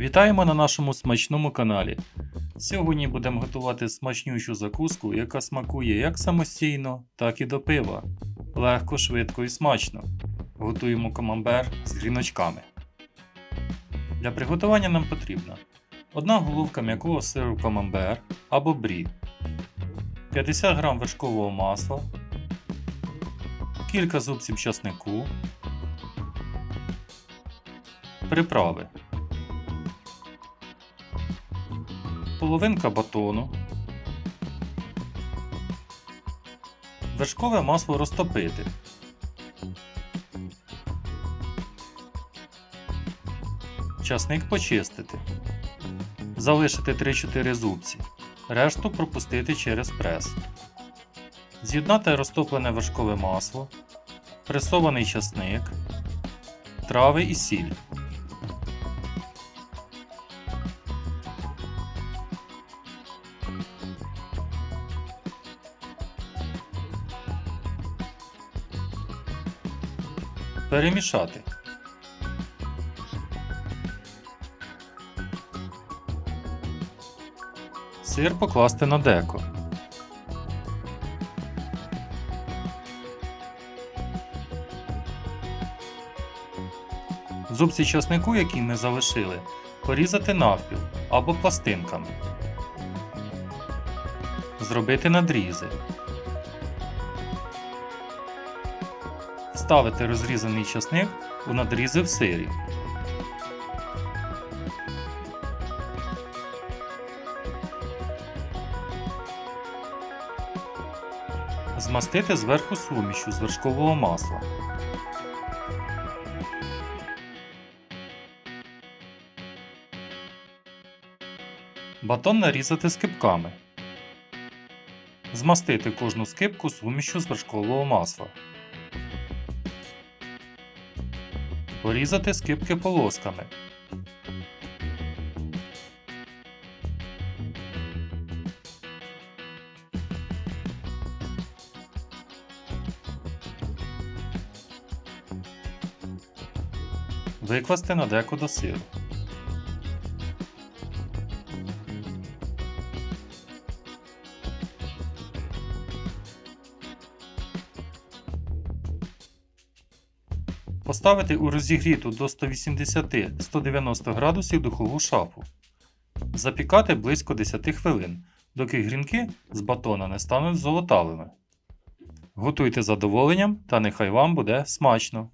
Вітаємо на нашому смачному каналі. Сьогодні будемо готувати смачнющу закуску, яка смакує як самостійно, так і до пива. Легко, швидко і смачно. Готуємо камамбер з гріночками. Для приготування нам потрібно одна головка м'якого сиру камамбер або брі, 50 г вершкового масла, кілька зубців часнику, приправи. Половинка батону, вершкове масло розтопити, часник почистити, залишити 3-4 зубці, решту пропустити через прес, з'єднати розтоплене вершкове масло, пресований часник, трави і сіль. Перемішати. Сир покласти на деко. Зубці часнику, які ми залишили, порізати навпіл або пластинками. Зробити надрізи. Вставити розрізаний часник у надрізи в сирі. Змастити зверху сумішю з вершкового масла. Батон нарізати скибками. Змастити кожну скибку сумішю з вершкового масла. Порізати скибки полосками. Викласти на деко до сиру. Поставити у розігріту до 180-190 градусів духову шафу. Запікати близько 10 хвилин, доки грінки з батона не стануть золотавими. Готуйте задоволенням та нехай вам буде смачно!